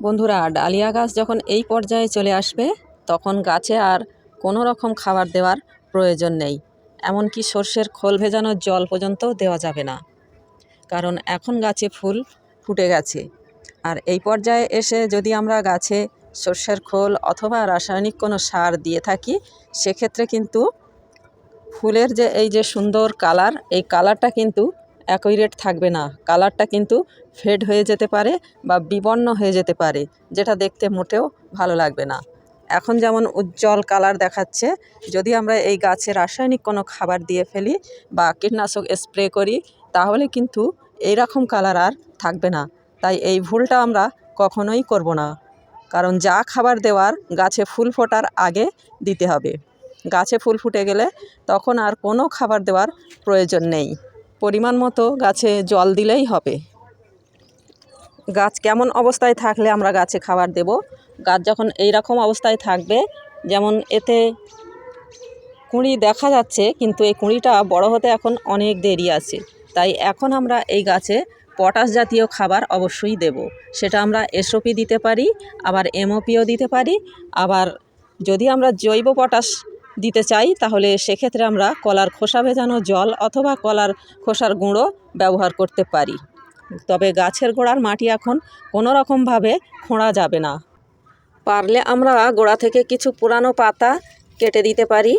বন্ধুরা, ডালিয়া গাছ যখন এই পর্যায়ে চলে আসবে, তখন গাছে আর কোনো রকম খাবার দেওয়ার প্রয়োজন নেই। এমনকি সর্ষের খোল ভেজানোর জল পর্যন্ত দেওয়া যাবে না। কারণ এখন গাছে ফুল ফুটে গেছে। আর এই পর্যায়ে এসে যদি আমরা গাছে সর্ষের খোল অথবা রাসায়নিক কোনো সার দিয়ে থাকি, সেক্ষেত্রে কিন্তু ফুলের যে এই যে সুন্দর কালার, এই কালারটা কিন্তু একই রেট থাকবে না। কালারটা কিন্তু ফেড হয়ে যেতে পারে বা বিবর্ণ হয়ে যেতে পারে, যেটা দেখতে মোটেও ভালো লাগবে না। এখন যেমন উজ্জ্বল কালার দেখাচ্ছে, যদি আমরা এই গাছে রাসায়নিক কোনো খাবার দিয়ে ফেলি বা কীটনাশক স্প্রে করি, তাহলে কিন্তু এই রকম কালার আর থাকবে না। তাই এই ভুলটা আমরা কখনোই করব না। কারণ যা খাবার দেওয়ার, গাছে ফুল ফোটার আগে দিতে হবে। গাছে ফুল ফুটে গেলে তখন আর কোনো খাবার দেওয়ার প্রয়োজন নেই। পরিমাণ মতো গাছে জল দিলেই হবে। গাছ কেমন অবস্থায় থাকলে আমরা গাছে খাবার দেব? গাছ যখন এই রকম অবস্থায় থাকবে, যেমন এতে কুঁড়ি দেখা যাচ্ছে, কিন্তু এই কুঁড়িটা বড় হতে এখন অনেক দেরি আছে। তাই এখন আমরা এই গাছে পটাশ জাতীয় খাবার অবশ্যই দেব। সেটা আমরা এসওপি দিতে পারি, আবার এমওপিও দিতে পারি, আবার যদি আমরা জৈব পটাশ দিতে চাই, তাহলে সেক্ষেত্রে আমরা কলার খোসা ভেজানো জল অথবা কলার খোসার গুঁড়ো ব্যবহার করতে পারি। তবে গাছের গোড়ার মাটি এখন কোনো রকমভাবে খোঁড়া যাবে না। পারলে আমরা গোড়া থেকে কিছু পুরানো পাতা কেটে দিতে পারি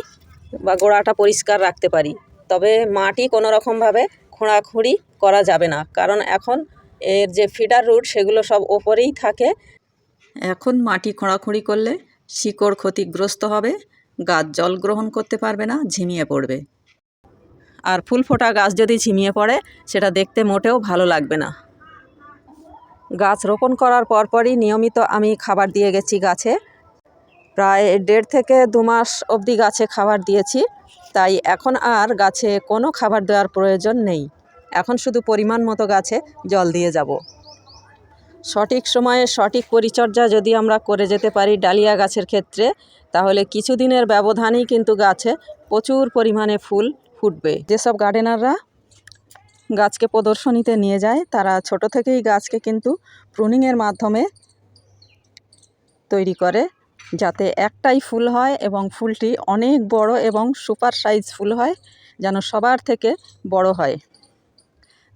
বা গোড়াটা পরিষ্কার রাখতে পারি। তবে মাটি কোনো রকমভাবে খোঁড়াখুঁড়ি করা যাবে না, কারণ এখন এর যে ফিডার রুট সেগুলো সব ওপরেই থাকে। এখন মাটি খোঁড়াখুঁড়ি করলে শিকড় ক্ষতিগ্রস্ত হবে গাছ জল গ্রহণ করতে পারবে না, ঝিমিয়ে পড়বে। আর ফুল ফোটা গাছ যদি ঝিমিয়ে পড়ে, সেটা দেখতে মোটেও ভালো লাগবে না। গাছ রোপণ করার পরপরই নিয়মিত আমি খাবার দিয়ে গেছি গাছে। প্রায় দেড় থেকে দু মাস অবধি গাছে খাবার দিয়েছি, তাই এখন আর গাছে কোনো খাবার দেওয়ার প্রয়োজন নেই। এখন শুধু পরিমাণ মতো গাছে জল দিয়ে যাব। সঠিক সময়ে সঠিক পরিচর্যা যদি আমরা করে যেতে পারি ডালিয়া গাছের ক্ষেত্রে, তাহলে কিছুদিনের ব্যবধানেই কিন্তু গাছে প্রচুর পরিমাণে ফুল ফুটবে। যেসব গার্ডেনাররা গাছকে প্রদর্শনীতে নিয়ে যায়, তারা ছোট থেকেই গাছকে কিন্তু প্রুনিংয়ের মাধ্যমে তৈরি করে, যাতে একটাই ফুল হয় এবং ফুলটি অনেক বড় এবং সুপার সাইজ ফুল হয়, যেন সবার থেকে বড় হয়।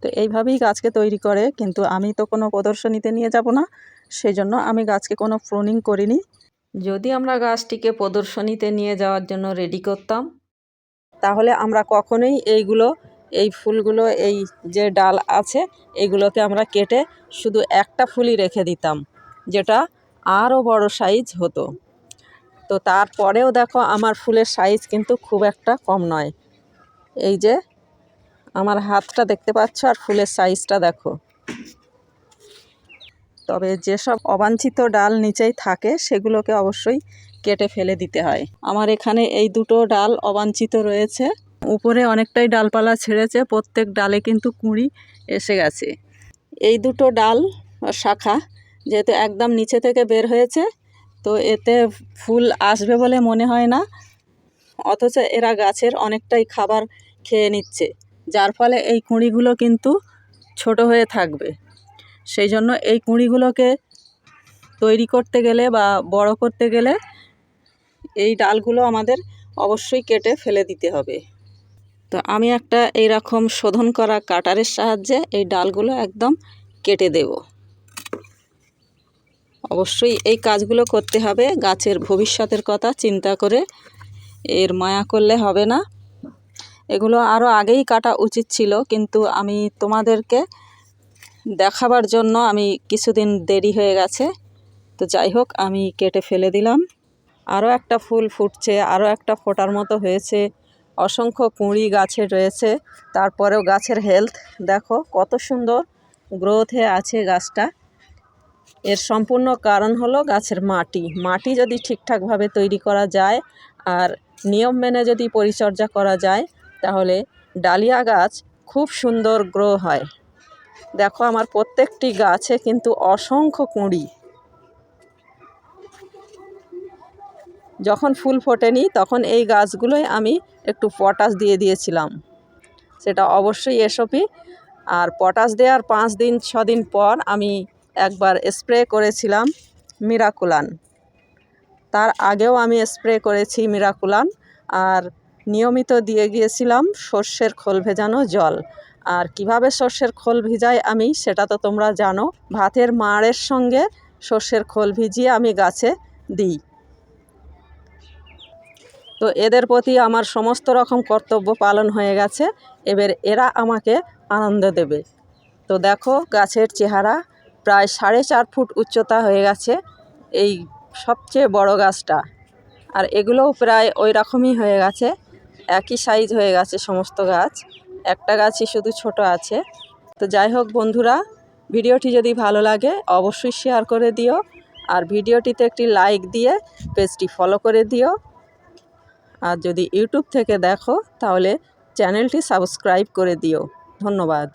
তো এইভাবেই গাছকে তৈরি করে, কিন্তু আমি তো কোনো প্রদর্শনীতে নিয়ে যাব না। সেই জন্য আমি গাছকে কোনো প্রুনিং করিনি। যদি আমরা গাছটিকে প্রদর্শনীতে নিয়ে যাওয়ার জন্য রেডি করতাম, তাহলে আমরা কখনোই এইগুলো, এই ফুলগুলো, এই যে ডাল আছে এইগুলোকে আমরা কেটে শুধু একটা ফুলই রেখে দিতাম, যেটা আরও বড় সাইজ হতো। তো তারপরেও দেখো, আমার ফুলের সাইজ কিন্তু খুব একটা কম নয়। এই যে আমার হাতটা দেখতে পাচ্ছ আর ফুলের সাইজটা দেখো। তবে যেসব অবাঞ্ছিত ডাল নিচেই থাকে, সেগুলোকে অবশ্যই কেটে ফেলে দিতে হয়। আমার এখানে এই দুটো ডাল অবাঞ্ছিত রয়েছে। উপরে অনেকটাই ডালপালা ছেড়েছে, প্রত্যেক ডালে কিন্তু কুঁড়ি এসে গেছে। এই দুটো ডাল শাখা যেহেতু একদম নিচে থেকে বের হয়েছে, তো এতে ফুল আসবে বলে মনে হয় না। অথচ এরা গাছের অনেকটাই খাবার খেয়ে নিচ্ছে। যার ফলে এই কুঁড়িগুলো কিন্তু ছোট হয়ে থাকবে। সেই জন্য এই কুঁড়িগুলোকে তৈরি করতে গেলে বা বড় করতে গেলে এই ডালগুলো আমাদের অবশ্যই কেটে ফেলে দিতে হবে। তো আমি একটা এইরকম শোধন করা কাটারের সাহায্যে এই ডালগুলো একদম কেটে দেব। অবশ্যই এই কাজগুলো করতে হবে, গাছের ভবিষ্যতের কথা চিন্তা করে। এর মায়া করলে হবে না। এগুলো আরও আগেই কাটা উচিত ছিল, কিন্তু আমি তোমাদেরকে দেখাবার জন্য আমি কিছুদিন দেরি হয়ে গেছে। তো যাই হোক, আমি কেটে ফেলে দিলাম। আরও একটা ফুল ফুটছে আরও একটা ফোটার মতো হয়েছে। অসংখ্য কুঁড়ি গাছে রয়েছে, তারপরেও গাছের হেলথ দেখো কত সুন্দর গ্রোথে আছে গাছটা। এর সম্পূর্ণ কারণ হলো গাছের মাটি। মাটি যদি ঠিকঠাকভাবে তৈরি করা যায়, আর নিয়ম মেনে যদি পরিচর্যা করা যায় তাহলে ডালিয়া গাছ খুব সুন্দর গ্রো হয়। দেখো আমার প্রত্যেকটি গাছে কিন্তু অসংখ্য কুঁড়ি। যখন ফুল ফোটেনি, তখন এই গাছগুলোই আমি একটু পটাশ দিয়ে দিয়েছিলাম। সেটা অবশ্যই এসপি। আর পটাশ দেওয়ার পাঁচ দিন, ছ দিন পর আমি একবার স্প্রে করেছিলাম মিরাকুলান। তার আগেও আমি স্প্রে করেছি মিরাকুলান। আর নিয়মিত দিয়ে গিয়েছিলাম সর্ষের খোল ভেজানো জল। আর কীভাবে সর্ষের খোল ভিজাই আমি সেটা তো তোমরা জানো। ভাতের মাড়ের সঙ্গে সর্ষের খোল ভিজিয়ে আমি গাছে দিই। তো এদের প্রতি আমার সমস্ত রকম কর্তব্য পালন হয়ে গেছে। এবার এরা আমাকে আনন্দ দেবে। তো দেখো গাছের চেহারা প্রায় সাড়ে চার ফুট উচ্চতা হয়ে গেছে এই সবচেয়ে বড় গাছটা। আর এগুলোও প্রায় ওই রকমই হয়ে গেছে। একই সাইজ হয়ে গেছে সমস্ত গাছ। একটা গাছই শুধু ছোট আছে। তো যাই হোক বন্ধুরা, ভিডিওটি যদি ভালো লাগে অবশ্যই শেয়ার করে দিও আর ভিডিওটিতে একটি লাইক দিয়ে পেজটি ফলো করে দিও। আর যদি ইউটিউব থেকে দেখো তাহলে চ্যানেলটি সাবস্ক্রাইব করে দিও। ধন্যবাদ।